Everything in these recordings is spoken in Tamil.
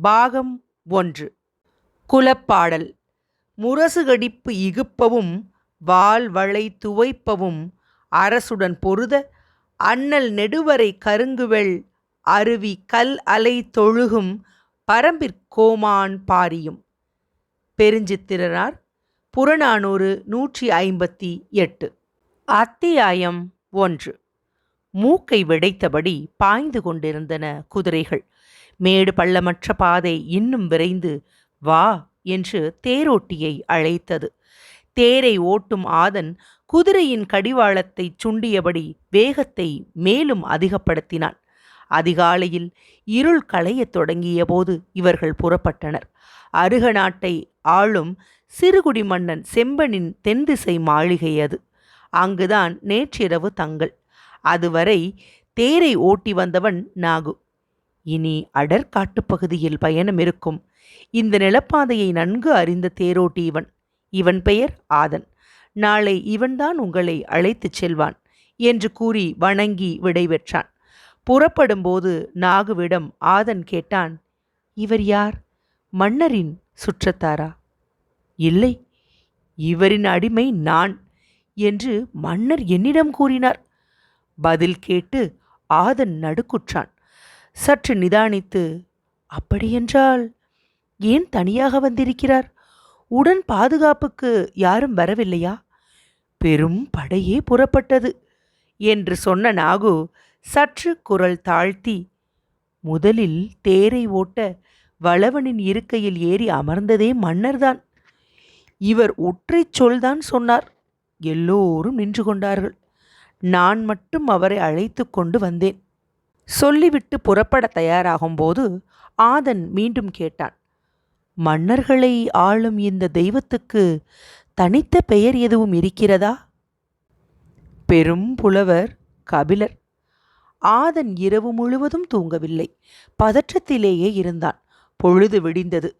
பாகம் ஒன்று. குலப்பாடல். முரசுகடிப்பு இகுப்பவும் வாழ்வளை துவைப்பவும் அரசுடன் பொருத அண்ணல் நெடுவரை கருங்குவெள் அருவி கல் அலை தொழுகும் பரம்பிற்கோமான் பாரியும். பெருஞ்சித்திரனார் புறநானூறு நூற்றி ஐம்பத்தி எட்டு. அத்தியாயம் ஒன்று. மூக்கை விடைத்தபடி பாய்ந்து கொண்டிருந்தன குதிரைகள். மேடு பள்ளமற்ற பாதை இன்னும் விரைந்து வா என்று தேரோட்டியை அழைத்தது. தேரை ஓட்டும் ஆதன் குதிரையின் கடிவாளத்தை சுண்டியபடி வேகத்தை மேலும் அதிகப்படுத்தினான் அதிகாலையில் இருள் களையத் தொடங்கிய போது இவர்கள் புறப்பட்டனர். அருக நாட்டை ஆளும் சிறுகுடி மன்னன் செம்பனின் தென்திசை மாளிகை அது. அங்குதான் நேற்றிரவு தங்கள். அதுவரை தேரை ஓட்டி வந்தவன் நாகு. இனி அடர் பகுதியில் பயணம் இருக்கும். இந்த நிலப்பாதையை நன்கு அறிந்த தேரோட்டி இவன். இவன் பெயர் ஆதன். நாளை இவன்தான் உங்களை அழைத்துச் செல்வான் என்று கூறி வணங்கி விடைபெற்றான் புறப்படும்போது நாகுவிடம் ஆதன் கேட்டான் இவர் யார்? மன்னரின் சுற்றத்தாரா? இல்லை இவரின் அடிமை நான் என்று மன்னர் என்னிடம் கூறினார். பதில் கேட்டு ஆதன் நடுக்குற்றான். சற்று நிதானித்து அப்படியென்றால் ஏன் தனியாக வந்திருக்கிறார்? உடன் பாதுகாப்புக்கு யாரும் வரவில்லையா? பெரும் படையே புறப்பட்டது என்று சொன்ன நாகு சற்று குரல் தாழ்த்தி முதலில் தேரை ஓட்ட வளவனின் இருக்கையில் ஏறி அமர்ந்ததே மன்னர்தான். இவர் ஒற்றைச் சொல்தான் சொன்னார். எல்லோரும் நின்று கொண்டார்கள். நான் மட்டும் அவரை அழைத்து கொண்டு வந்தேன். சொல்லிவிட்டு புறப்பட தயாராகும்போது ஆதன் மீண்டும் கேட்டான் மன்னர்களை ஆளும் இந்த தெய்வத்துக்கு தனித்த பெயர் எதுவும் இருக்கிறதா? பெரும் புலவர் கபிலர். ஆதன் இரவு முழுவதும் தூங்கவில்லை. பதற்றத்திலேயே இருந்தான். பொழுது விடிந்தது.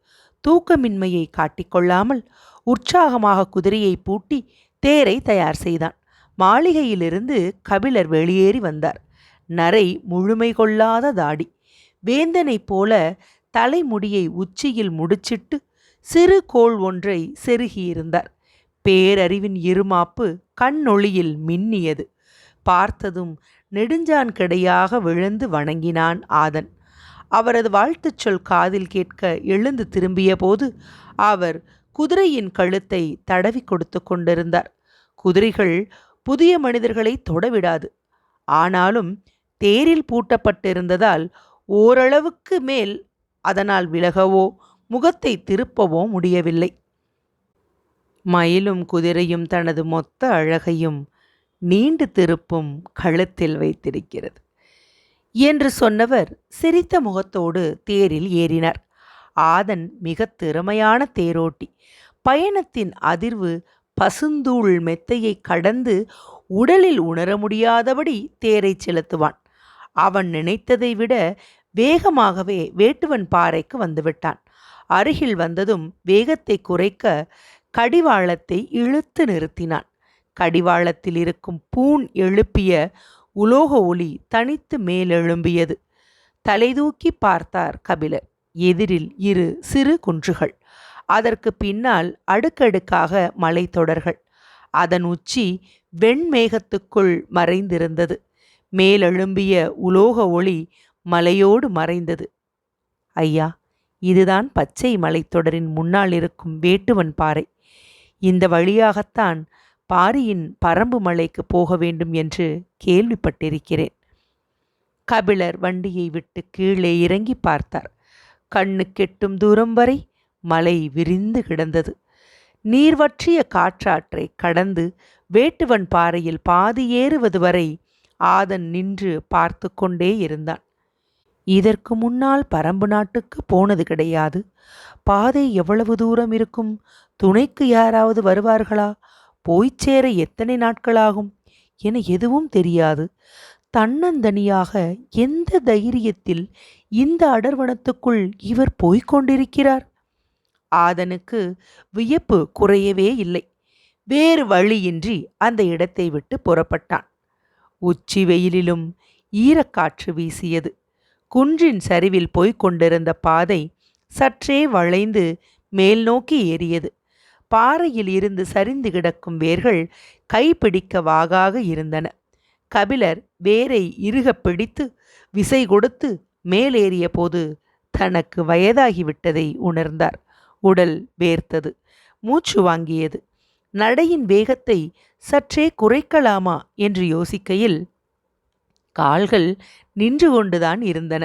தூக்கமின்மையை காட்டிக்கொள்ளாமல் உற்சாகமாக குதிரையை பூட்டி தேரை தயார் செய்தான். மாளிகையிலிருந்து கபிலர் வெளியேறி வந்தார். நரை முழுமை கொள்ளாத தாடி. வேந்தனைப் போல தலைமுடியை உச்சியில் முடிச்சிட்டு சிறு கோள் ஒன்றை செருகியிருந்தார். பேரறிவின் இருமாப்பு கண்ணொளியில் மின்னியது. பார்த்ததும் நெடுஞ்சான் கிடையாக விழுந்து வணங்கினான் ஆதன். அவரது வாழ்த்துச் சொல் காதில் கேட்க எழுந்து திரும்பிய போது அவர் குதிரையின் கழுத்தை தடவி கொடுத்து கொண்டிருந்தார். குதிரைகள் புதிய மனிதர்களை தொடவிடாது ஆனாலும் தேரில் பூட்டப்பட்டிருந்ததால் ஓரளவுக்கு மேல் அதனால் விலகவோ முகத்தை திருப்பவோ முடியவில்லை. மயிலும் குதிரையும் தனது மொத்த அழகையும் நீண்டு திருப்பும் கழுத்தில் வைத்திருக்கிறது. என்று சொன்னவர் சிரித்த முகத்தோடு தேரில் ஏறினார். ஆதன் மிக திறமையான தேரோட்டி. பயணத்தின் அதிர்வு பசுந்தூள் மெத்தையை கடந்து உடலில் உணர முடியாதபடி தேரை செலுத்துவான். அவன் நினைத்ததை விட வேகமாகவே வேட்டுவன் பாறைக்கு வந்துவிட்டான். அருகில் வந்ததும் வேகத்தை குறைக்க கடிவாளத்தை இழுத்து நிறுத்தினான். கடிவாளத்தில் இருக்கும் பூண் எழுப்பிய உலோக ஒளி தனித்து மேலெழும்பியது. தலைதூக்கி பார்த்தார் கபிலர். எதிரில் இரு சிறு குன்றுகள். அதற்கு பின்னால் அடுக்கடுக்காக மலைத்தொடர்கள். அதன் உச்சி வெண்மேகத்துக்குள் மறைந்திருந்தது. மேலெழும்பிய உலோக ஒளி மலையோடு மறைந்தது. ஐயா இதுதான் பச்சை மலைத்தொடரின் முன்னால் இருக்கும் வேட்டுவன் பாறை. இந்த வழியாகத்தான் பாரியின் பரம்பு மலைக்கு போக வேண்டும் என்று கேள்விப்பட்டிருக்கிறேன். கபிலர் வண்டியை விட்டு கீழே இறங்கி பார்த்தார். கண்ணு கெட்டும் தூரம் வரை மலை விரிந்து கிடந்தது. நீர்வற்றிய காற்றாற்றை கடந்து வேட்டுவன் பாறையில் பாதி ஏறுவது வரை ஆதன் நின்று பார்த்து கொண்டே இருந்தான். இதற்கு முன்னால் பரம்பு நாட்டுக்கு போனது கிடையாது. பாதை எவ்வளவு தூரம் இருக்கும்? துணைக்கு யாராவது வருவார்களா? போய்ச் சேர எத்தனை நாட்களாகும்? என எதுவும் தெரியாது. தன்னந்தனியாக எந்த தைரியத்தில் இந்த அடர்வனத்துக்குள் இவர் போய்கொண்டிருக்கிறார் ஆதனுக்கு வியப்பு குறையவே இல்லை. வேறு வழியின்றி அந்த இடத்தை விட்டு புறப்பட்டான். உச்சி வெயிலிலும் ஈரக்காற்று வீசியது. குன்றின் சரிவில் போய்க் கொண்டிருந்த பாதை சற்றே வளைந்து மேல் நோக்கி ஏறியது. பாறையில் இருந்து சரிந்து கிடக்கும் வேர்கள் கைப்பிடிக்க வாகாக இருந்தன. கபிலர் வேரை இறுகப் பிடித்து விசை கொடுத்து மேலேறிய போது தனக்கு வயதாகிவிட்டதை உணர்ந்தார். உடல் வேர்த்தது. மூச்சு வாங்கியது. நடையின் வேகத்தை சற்றே குறைக்கலாமா? என்று யோசிக்கையில் கால்கள் நின்று கொண்டுதான் இருந்தன.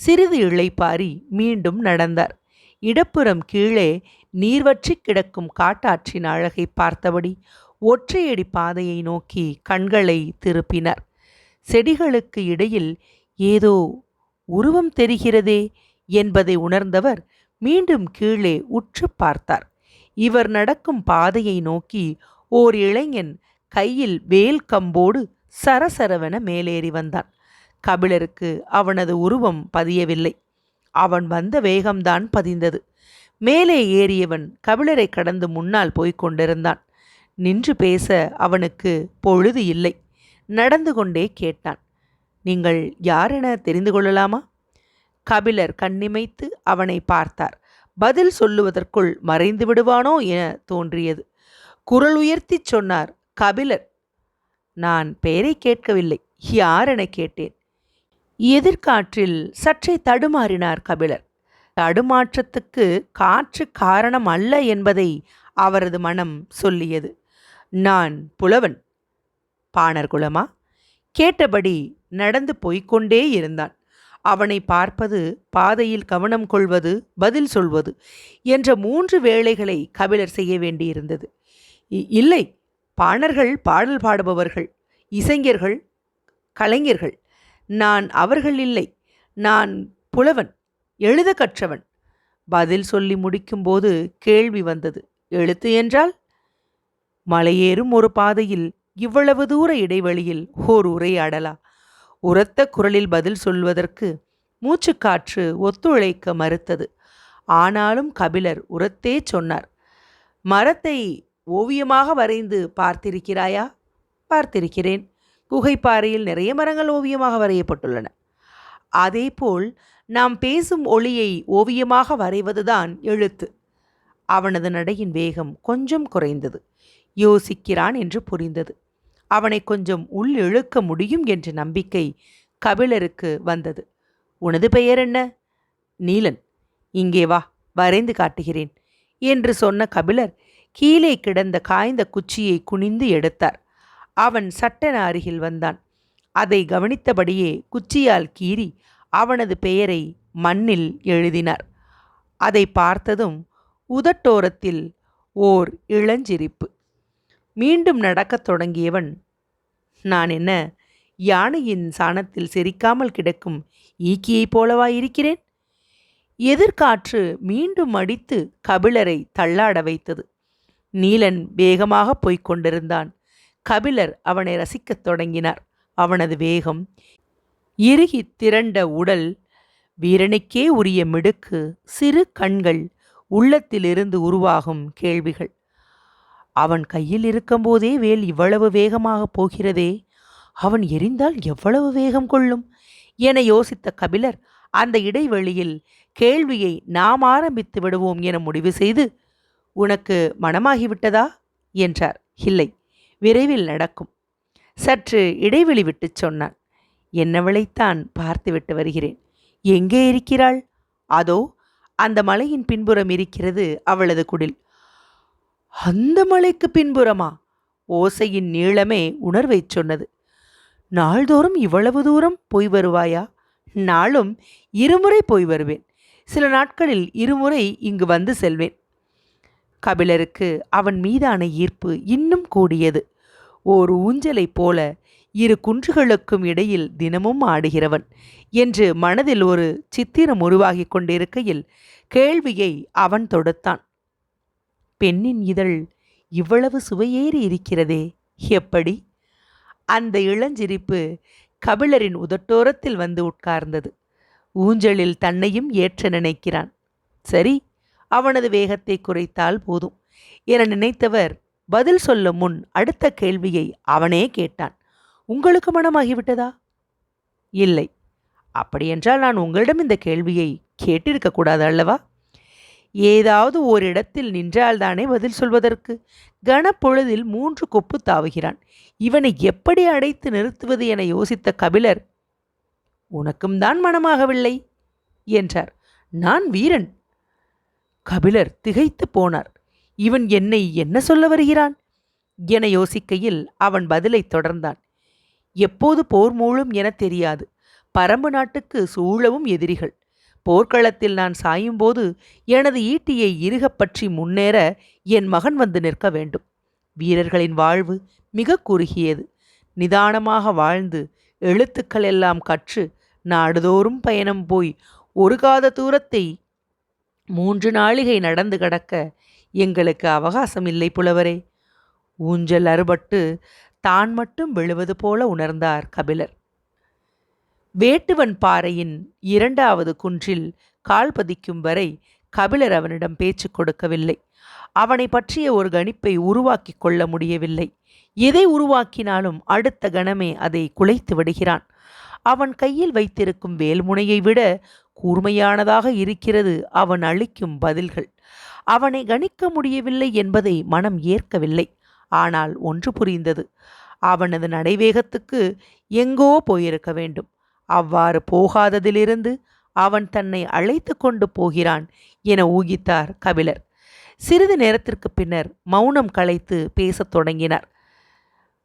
சிறிது இளைப்பாரி மீண்டும் நடந்தார். இடப்புறம் கீழே நீர்வற்றி கிடக்கும் காட்டாற்றின் அழகை பார்த்தபடி ஒற்றையடி பாதையை நோக்கி கண்களை திருப்பினார். செடிகளுக்கு இடையில் ஏதோ உருவம் தெரிகிறதே என்பதை உணர்ந்தவர் மீண்டும் கீழே உற்று பார்த்தார். இவர் நடக்கும் பாதையை நோக்கி ஓர் இளைஞன் கையில் வேல் கம்போடு சரசரவென மேலேறி வந்தான். கபிலருக்கு அவனது உருவம் பதியவில்லை. அவன் வந்த வேகம்தான் பதிந்தது. மேலே ஏறியவன் கபிலரை கடந்து முன்னால் போய்க் கொண்டிருந்தான். நின்று பேச அவனுக்கு பொழுது இல்லை. நடந்து கொண்டே கேட்டான் நீங்கள் யாரென தெரிந்து கொள்ளலாமா? கபிலர் கண்ணிமைத்து அவனை பார்த்தார். பதில் சொல்லுவதற்குள் மறைந்து விடுவானோ என தோன்றியது. குரல் உயர்த்திச் சொன்னார் கபிலர் நான் பெயரை கேட்கவில்லை. யாரென கேட்டேன்? எதிர்காற்றில் சற்றே தடுமாறினார் கபிலர். தடுமாற்றத்துக்கு காற்று காரணம் அல்ல என்பதை அவரது மனம் சொல்லியது. நான் புலவன் பாணர்குலமா கேட்டபடி நடந்து போய்க்கொண்டே இருந்தான். அவனை பார்ப்பது பாதையில் கவனம் கொள்வது பதில் சொல்வது என்ற மூன்று வேளைகளை கபிலர் செய்ய வேண்டியிருந்தது. இல்லை. பாணர்கள் பாடல் பாடுபவர்கள் இசைஞர்கள் கலைஞர்கள். நான் அவர்கள் இல்லை. நான் புலவன் எழுத கற்றவன். பதில் சொல்லி முடிக்கும்போது கேள்வி வந்தது. எழுத்து என்றால்? மலையேறும் ஒரு பாதையில் இவ்வளவு தூர இடைவெளியில் ஓர் உரையாடலா உரத்த குரலில் பதில் சொல்வதற்கு மூச்சுக்காற்று ஒத்துழைக்க மறுத்தது. ஆனாலும் கபிலர் உரத்தே சொன்னார். மரத்தை ஓவியமாக வரைந்து பார்த்திருக்கிறாயா? பார்த்திருக்கிறேன். குகைப்பாறையில் நிறைய மரங்கள் ஓவியமாக வரையப்பட்டுள்ளன. அதேபோல் நாம் பேசும் ஒளியை ஓவியமாக வரைவதுதான் எழுத்து. அவனது நடையின் வேகம் கொஞ்சம் குறைந்தது. யோசிக்கிறான் என்று புரிந்தது. அவனை கொஞ்சம் உள் இழுக்க முடியும் என்ற நம்பிக்கை கபிலருக்கு வந்தது. உனது பெயர் என்ன? நீலன். இங்கே வா வரைந்து காட்டுகிறேன் என்று சொன்ன கபிலர் கீழே கிடந்த காய்ந்த குச்சியை குனிந்து எடுத்தார். அவன் சட்டென அருகில் வந்தான். அதை கவனித்தபடியே குச்சியால் கீறி அவனது பெயரை மண்ணில் எழுதினார். அதை பார்த்ததும் உதட்டோரத்தில் ஓர் இளஞ்சிரிப்பு. மீண்டும் நடக்கத் தொடங்கியவன் நான் என்ன யானையின் சாணத்தில் செரிக்காமல் கிடக்கும் ஈக்கியைப் போலவா இருக்கிறேன்? எதிர்காற்று மீண்டும் அடித்து கபிலரை தள்ளாட வைத்தது. நீலன் வேகமாக போய்க் கொண்டிருந்தான் கபிலர் அவனை ரசிக்கத் தொடங்கினார். அவனது வேகம் இறுகித் திரண்ட உடல் வீரனுக்கே உரிய மிடுக்கு சிறு கண்கள் உள்ளத்திலிருந்து உருவாகும் கேள்விகள். அவன் கையில் இருக்கும்போதே வேல் இவ்வளவு வேகமாக போகிறதே அவன் எரிந்தால் எவ்வளவு வேகம் கொள்ளும்? என யோசித்த கபிலர் அந்த இடைவெளியில் கேள்வியை நாம் ஆரம்பித்து விடுவோம் என முடிவு செய்து உனக்கு மனமாகிவிட்டதா? என்றார். இல்லை விரைவில் நடக்கும். சற்று இடைவெளி விட்டுச் சொன்னான். என்னவளைத்தான் பார்த்துவிட்டு வருகிறேன். எங்கே இருக்கிறாள்? அதோ அந்த மலையின் பின்புறம் இருக்கிறது அவளது குடில். அந்த மலைக்கு பின்புறமா? ஓசையின் நீளமே உணர்வைச் சொன்னது. நாள்தோறும் இவ்வளவு தூரம் போய் வருவாயா? நாளும் இருமுறை போய் வருவேன். சில நாட்களில் இருமுறை இங்கு வந்து செல்வேன். கபிலருக்கு அவன் மீதான ஈர்ப்பு இன்னும் கூடியது. ஓர் ஊஞ்சலைப் போல இரு குன்றுகளுக்கும் இடையில் தினமும் ஆடுகிறவன் என்று மனதில் ஒரு சித்திரம் உருவாகி கொண்டிருக்கையில் கேள்வியை அவன் தொடுத்தான். பெண்ணின் இதழ் இவ்வளவு சுவையேறி இருக்கிறதே எப்படி? அந்த இளஞ்சிரிப்பு கபிலரின் உதட்டோரத்தில் வந்து உட்கார்ந்தது. ஊஞ்சலில் தன்னையும் ஏற்ற நினைக்கிறான். சரி அவனது வேகத்தை குறைத்தால் போதும் என நினைத்தவர் பதில் சொல்லும் முன் அடுத்த கேள்வியை அவனே கேட்டான். உங்களுக்கு மனமாகிவிட்டதா? இல்லை. அப்படியென்றால் நான் உங்களிடம் இந்த கேள்வியை கேட்டிருக்க கூடாது அல்லவா? ஏதாவது ஓரிடத்தில் நின்றால்தானே பதில் சொல்வதற்கு? கனப்பொழுதில் மூன்று கொப்பு தாவுகிறான். இவனை எப்படி அடைத்து நிறுத்துவது என யோசித்த கபிலர் உனக்கும் தான் மனமாகவில்லை என்றார். நான் வீரன். கபிலர் திகைத்து போனார். இவன் என்னை என்ன சொல்ல வருகிறான்? என யோசிக்கையில் அவன் பதிலை தொடர்ந்தான். எப்போது போர் மூழும் என தெரியாது. பரம்பு நாட்டுக்கு சூழவும் எதிரிகள். போர்க்களத்தில் நான் சாயும்போது எனது ஈட்டியை இறுகப் பற்றி முன்னேற என் மகன் வந்து நிற்க வேண்டும். வீரர்களின் வாழ்வு மிக குறுகியது. நிதானமாக வாழ்ந்து எழுத்துக்கள் எல்லாம் கற்று நாடுதோறும் பயணம் போய் ஒரு காத தூரத்தை மூன்று நாளிகை நடந்து கடக்க எங்களுக்கு அவகாசம் இல்லை புலவரே. ஊஞ்சல் அறுபட்டு தான் மட்டும் விழுவது போல உணர்ந்தார் கபிலர். வேட்டுவன் பாறையின் இரண்டாவது குன்றில் கால் பதிக்கும் வரை கபிலர் அவனிடம் பேச்சு கொடுக்கவில்லை. அவனை பற்றிய ஒரு கணிப்பை உருவாக்கி கொள்ள முடியவில்லை. எதை உருவாக்கினாலும் அடுத்த கணமே அதை குலைத்து விடுகிறான். அவன் கையில் வைத்திருக்கும் வேல்முனையை விட கூர்மையானதாக இருக்கிறது. அவன் அளிக்கும் பதில்கள். அவனை கணிக்க முடியவில்லை என்பதை மனம் ஏற்கவில்லை. ஆனால் ஒன்று புரிந்தது. அவனது நடைவேகத்துக்கு எங்கோ போயிருக்க வேண்டும். அவ்வாறு போகாததிலிருந்து அவன் தன்னை அழைத்து கொண்டு போகிறான் என ஊகித்தார் கபிலர். சிறிது நேரத்திற்கு பின்னர் மௌனம் கலைத்து பேசத் தொடங்கினார்.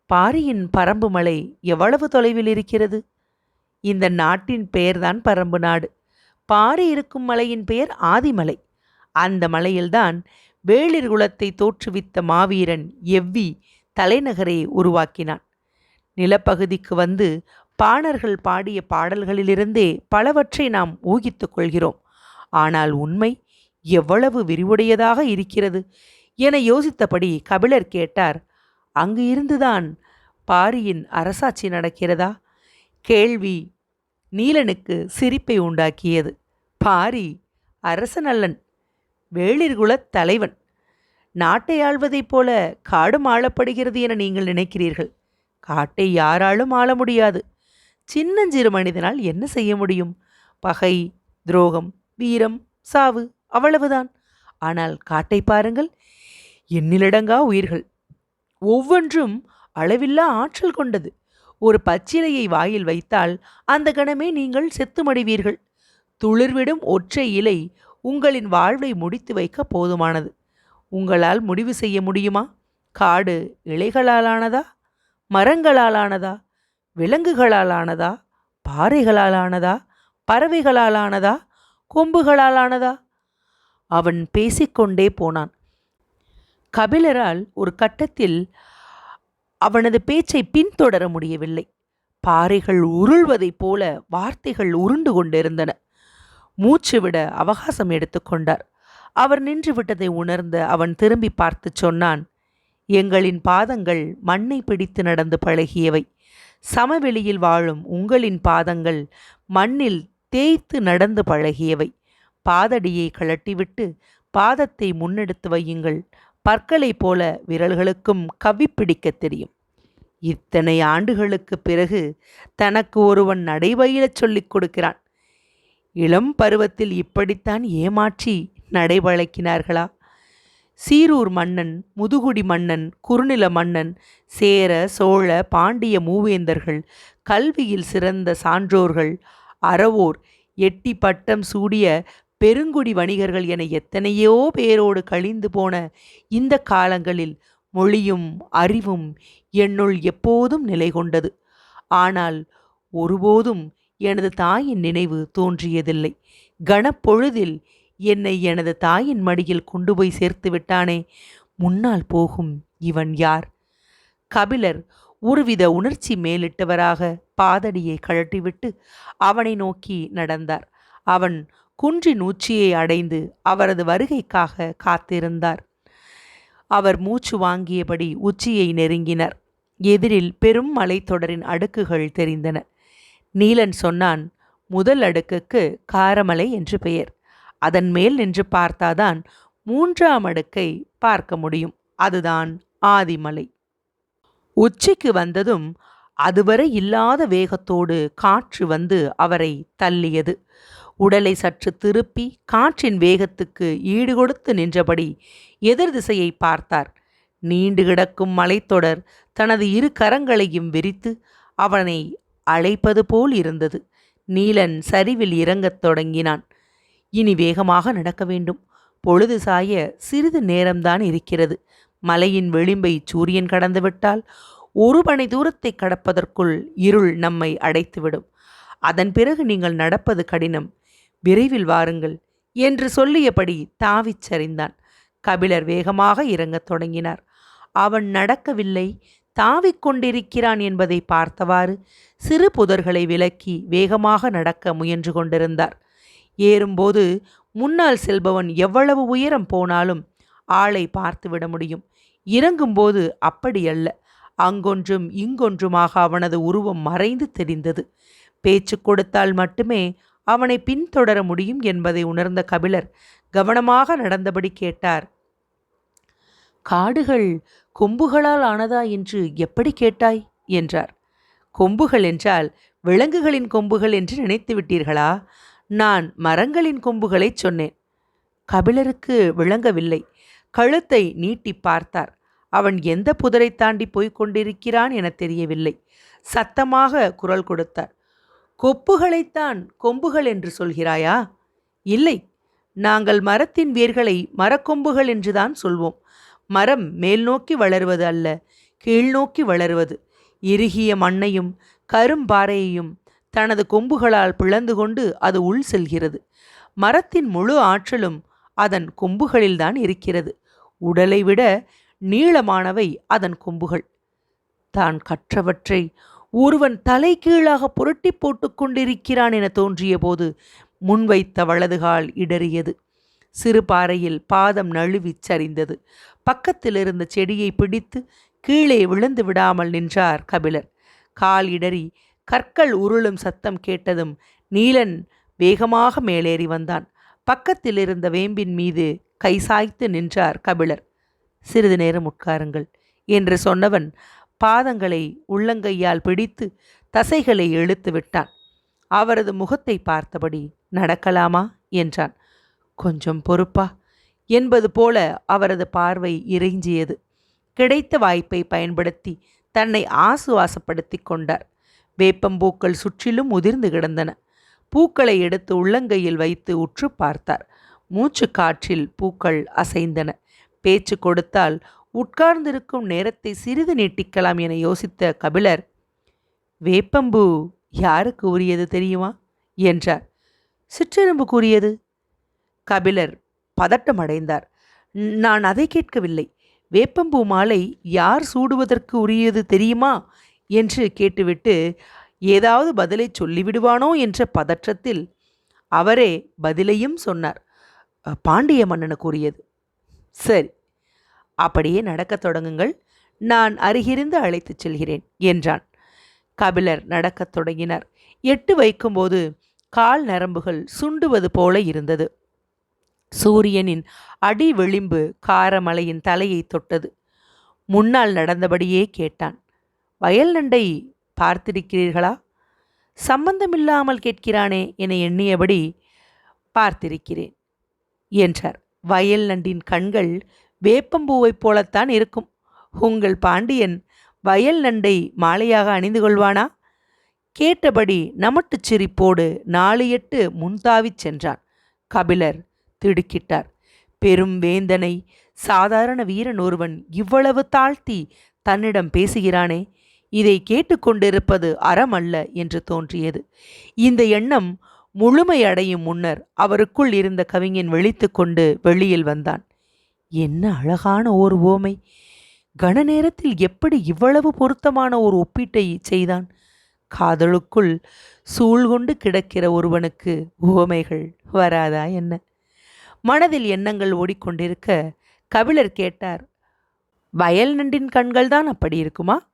பாரியின் பரம்பு மலை எவ்வளவு தொலைவில் இருக்கிறது? இந்த நாட்டின் பெயர்தான் பரம்பு நாடு. பாரி இருக்கும் மலையின் பெயர் ஆதிமலை. அந்த மலையில்தான் வேளிர் குலத்தை தோற்றுவித்த மாவீரன் எவ்வி தலைநகரை உருவாக்கினான். நிலப்பகுதிக்கு வந்து பாணர்கள் பாடிய பாடல்களிலிருந்தே பலவற்றை நாம் ஊகித்துக் கொள்கிறோம். ஆனால் உண்மை எவ்வளவு விரிவுடையதாக இருக்கிறது என யோசித்தபடி கபிலர் கேட்டார் அங்கு இருந்துதான் பாரியின் அரசாட்சி நடக்கிறதா? கேள்வி நீலனுக்கு சிரிப்பை உண்டாக்கியது. பாரி அரசநல்லன் வேளிர்குலத் தலைவன். நாட்டை ஆள்வதைப் போல காடும் ஆளப்படுகிறது என நீங்கள் நினைக்கிறீர்கள். காட்டை யாராலும் ஆள முடியாது. சின்னஞ்சிறு மனிதனால் என்ன செய்ய முடியும்? பகை துரோகம் வீரம் சாவு அவ்வளவுதான். ஆனால் காட்டை பாருங்கள் எண்ணிலடங்கா உயிர்கள். ஒவ்வொன்றும் அளவில்லா ஆற்றல் கொண்டது. ஒரு பச்சிலையை வாயில் வைத்தால் அந்த கணமே நீங்கள் செத்துமடைவீர்கள். துளிர்விடும் ஒற்றை இலை உங்களின் வாழ்வை முடித்து வைக்க போதுமானது. உங்களால் முடிவு செய்ய முடியுமா? காடு இலைகளாலானதா? மரங்களாலானதா? விலங்குகளாலானதா? பாறைகளாலானதா? பறவைகளாலானதா? கொம்புகளாலானதா? அவன் பேசிக்கொண்டே போனான். கபிலரால் ஒரு கட்டத்தில் அவனது பேச்சை பின்தொடர முடியவில்லை. பாறைகள் உருள்வதைப் போல வார்த்தைகள் உருண்டு கொண்டிருந்தன. மூச்சு விட அவகாசம் எடுத்துக்கொண்டார் அவர் நின்று விட்டதை உணர்ந்த அவன் திரும்பி பார்த்து சொன்னான் எங்களின் பாதங்கள் மண்ணை பிடித்து நடந்து பழகியவை. சமவெளியில் வாழும் உங்களின் பாதங்கள் மண்ணில் தேய்த்து நடந்து பழகியவை. பாதடியை கழட்டிவிட்டு பாதத்தை முன்னெடுத்து வையுங்கள். பற்களை போல விரல்களுக்கும் கவ்விப்பிடிக்கத் தெரியும். இத்தனை ஆண்டுகளுக்கு பிறகு தனக்கு ஒருவன் நடைபயிலச் சொல்லிக் கொடுக்கிறான். இளம் பருவத்தில் இப்படித்தான் ஏமாற்றி நடைபழக்கினார்களா சீரூர் மன்னன் முதுகுடி மன்னன் குறுநில மன்னன் சேர சோழ பாண்டிய மூவேந்தர்கள் கல்வியில் சிறந்த சான்றோர்கள் அறவோர் எட்டி பட்டம் சூடிய பெருங்குடி வணிகர்கள் என எத்தனையோ பேரோடு கழிந்து போன இந்த காலங்களில் மொழியும் அறிவும் என்னுள் எப்போதும் நிலை கொண்டது. ஆனால் ஒருபோதும் எனது தாயின் நினைவு தோன்றியதில்லை. கணப்பொழுதில் என்னை எனது தாயின் மடியில் கொண்டு போய் சேர்த்து விட்டானே முன்னால் போகும் இவன் யார்? கபிலர் ஒருவித உணர்ச்சி மேலிட்டவராக பாதடியை கழட்டிவிட்டு அவனை நோக்கி நடந்தார். அவன் குன்றின் உச்சியை அடைந்து அவரது வருகைக்காக காத்திருந்தார். அவர் மூச்சு வாங்கியபடி உச்சியை நெருங்கினர். எதிரில் பெரும் மலைத்தொடரின் அடுக்குகள் தெரிந்தன. நீலன் சொன்னான் முதல் அடுக்குக்கு காரமலை என்று பெயர். அதன் மேல் நின்று பார்த்தாதான் மூன்றாம் அடுக்கை பார்க்க முடியும். அதுதான் ஆதிமலை. உச்சிக்கு வந்ததும் அதுவரை இல்லாத வேகத்தோடு காற்று வந்து அவரை தள்ளியது. உடலை சற்று திருப்பி காற்றின் வேகத்துக்கு ஈடுகொடுத்து நின்றபடி எதிர் திசையை பார்த்தார். நீண்டு கிடக்கும் மலைத்தொடர் தனது இரு கரங்களையும் விரித்து அவனை அழைப்பது போல் இருந்தது. நீலன் சரிவில் இறங்கத் தொடங்கினான். இனி வேகமாக நடக்க வேண்டும். பொழுது சாய சிறிது நேரம்தான் இருக்கிறது. மலையின் விளிம்பை சூரியன் கடந்துவிட்டால் ஒரு பனை தூரத்தை கடப்பதற்குள் இருள் நம்மை அடைத்துவிடும். அதன் பிறகு நீங்கள் நடப்பது கடினம். விரைவில் வாருங்கள் என்று சொல்லியபடி தாவிச் சரிந்தான். கபிலர் வேகமாக இறங்கத் தொடங்கினார். அவன் நடக்கவில்லை. தாவிக் கொண்டிருக்கிறான் என்பதை பார்த்தவாறு சிறு புதர்களை விலக்கி வேகமாக நடக்க முயன்று கொண்டிருந்தார். ஏறும்போது முன்னால் செல்பவன் எவ்வளவு உயரம் போனாலும் ஆளை பார்த்துவிட முடியும். இறங்கும்போது அப்படியல்ல அங்கொன்றும் இங்கொன்றுமாக அவனது உருவம் மறைந்து தெரிந்தது. பேச்சு கொடுத்தால் மட்டுமே அவனை பின்தொடர முடியும் என்பதை உணர்ந்த கபிலர் கவனமாக நடந்தபடி கேட்டார். காடுகள் கொம்புகளால் ஆனதா என்று எப்படி கேட்டாய்? என்றார். கொம்புகள் என்றால் விலங்குகளின் கொம்புகள் என்று நினைத்து விட்டீர்களா? நான் மரங்களின் கொம்புகளைச் சொன்னேன். கபிலருக்கு விளங்கவில்லை. கழுத்தை நீட்டி பார்த்தார். அவன் எந்த புதரை தாண்டி போய்க் கொண்டிருக்கிறான் என தெரியவில்லை. சத்தமாக குரல் கொடுத்தார். கொப்புகளைத்தான் கொம்புகள் என்று சொல்கிறாயா? இல்லை. நாங்கள் மரத்தின் வேர்களை மரக்கொம்புகள் என்றுதான் சொல்வோம். மரம் மேல் நோக்கி வளருவது அல்ல கீழ்நோக்கி வளருவது. இறுகிய மண்ணையும் கரும்பாறையையும் தனது கொம்புகளால் பிளந்து கொண்டு அது உள் செல்கிறது. மரத்தின் முழு ஆற்றலும் அதன் கொம்புகளில்தான் இருக்கிறது. உடலை விட நீளமானவை அதன் கொம்புகள். தான் கற்றவற்றை ஒருவன் தலை கீழாக புரட்டி போட்டு கொண்டிருக்கிறான் என தோன்றிய போது முன்வைத்த வலதுகால் இடறியது. சிறு பாறையில் பாதம் நழுவிச் சரிந்தது. பக்கத்தில் இருந்த செடியை பிடித்து கீழே விழுந்து விடாமல் நின்றார் கபிலர். கால் இடறி கற்கள் உருளும் சத்தம் கேட்டதும் நீலன் வேகமாக மேலேறி வந்தான். பக்கத்தில் இருந்த வேம்பின் மீது கை சாய்த்து நின்றார் கபிலர். சிறிது நேரம் உட்காருங்கள் என்று சொன்னவன் பாதங்களை உள்ளங்கையால் பிடித்து தசைகளை இழுத்து விட்டான். அவரது முகத்தை பார்த்தபடி நடக்கலாமா? என்றான். கொஞ்சம் பொறுப்பா. என்பது போல அவரது பார்வை இறைஞ்சியது கிடைத்த வாய்ப்பை பயன்படுத்தி தன்னை ஆசுவாசப்படுத்தி கொண்டார். வேப்பம்பூக்கள் சுற்றிலும் உதிர்ந்து கிடந்தன. பூக்களை எடுத்து உள்ளங்கையில் வைத்து உற்று பார்த்தார். மூச்சு காற்றில் பூக்கள் அசைந்தன. பேச்சு கொடுத்தால் உட்கார்ந்திருக்கும் நேரத்தை சிறிது நீட்டிக்கலாம் என யோசித்த கபிலர் வேப்பம்பூ யாருக்கு உரியது தெரியுமா? என்றார். சிற்றெரும்பு கூறியது? கபிலர் பதட்டம் அடைந்தார் நான் அதை கேட்கவில்லை. வேப்பம்பூ மாலை யார் சூடுவதற்கு உரியது தெரியுமா? என்று கேட்டுவிட்டு ஏதாவது பதிலை சொல்லிவிடுவானோ? என்ற பதற்றத்தில் அவரே பதிலையும் சொன்னார். பாண்டிய மன்னனு கூறியது. சரி அப்படியே நடக்கத் தொடங்குங்கள். நான் அருகிருந்து அழைத்துச் செல்கிறேன் என்றான். கபிலர் நடக்கத் தொடங்கினார். எட்டு வைக்கும்போது கால் நரம்புகள் சுண்டுவது போல இருந்தது. சூரியனின் அடி விளிம்பு காரமலையின் தலையை தொட்டது. முன்னால் நடந்தபடியே கேட்டான் வயல் நண்டை பார்த்திருக்கிறீர்களா? சம்பந்தமில்லாமல் கேட்கிறானே என எண்ணியபடி பார்த்திருக்கிறேன் என்றார். வயல் நண்டின் கண்கள் வேப்பம்பூவைப் போலத்தான் இருக்கும். உங்கள் பாண்டியன் வயல் நண்டை மாலையாக அணிந்து கொள்வானா? கேட்டபடி நமட்டுச் சிரிப்போடு நாலு எட்டு முன்தாவிச் சென்றான். கபிலர் திடுக்கிட்டார். பெரும் வேந்தனை சாதாரண வீரன் ஒருவன் இவ்வளவு தாழ்த்தி தன்னிடம் பேசுகிறானே? இதை கேட்டுக்கொண்டிருப்பது அறமல்ல என்று தோன்றியது. இந்த எண்ணம் முழுமையடையும் முன்னர் அவருக்குள் இருந்த கவிஞன் விழித்து கொண்டு வெளியில் வந்தான். என்ன அழகான ஓர் ஓமை. கன நேரத்தில் எப்படி இவ்வளவு பொருத்தமான ஒரு ஒப்பீட்டை செய்தான். காதலுக்குள் சூழ்கொண்டு கிடக்கிற ஒருவனுக்கு உவமைகள் வராதா என்ன? மனதில் எண்ணங்கள் ஓடிக்கொண்டிருக்க கபிலர் கேட்டார் வயல் நண்டின் கண்கள் தான் அப்படி இருக்குமா?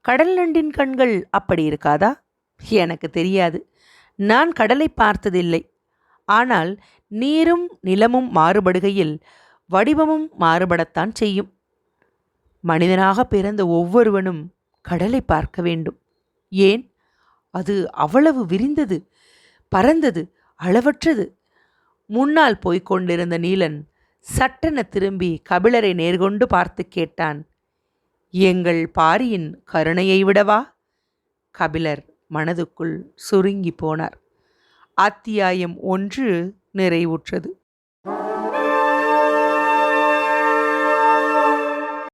கடல் நண்டின் கண்கள் அப்படி இருக்காதா? எனக்கு தெரியாது. நான் கடலை பார்த்ததில்லை. ஆனால் நீரும் நிலமும் மாறுபடுகையில் வடிவமும் மாறுபடத்தான் செய்யும். மனிதனாக பிறந்த ஒவ்வொருவனும் கடலை பார்க்க வேண்டும். ஏன்? அது அவ்வளவு விரிந்தது பறந்தது அளவற்றது. முன்னால் போய்க் கொண்டிருந்த நீலன் சட்டென திரும்பி கபிலரை நேர்கொண்டு பார்த்து கேட்டான் எங்கள் பாரியின் கருணையை விடவா? கபிலர் மனதுக்குள் சுருங்கி போனார். அத்தியாயம் ஒன்று நிறைவுற்றது.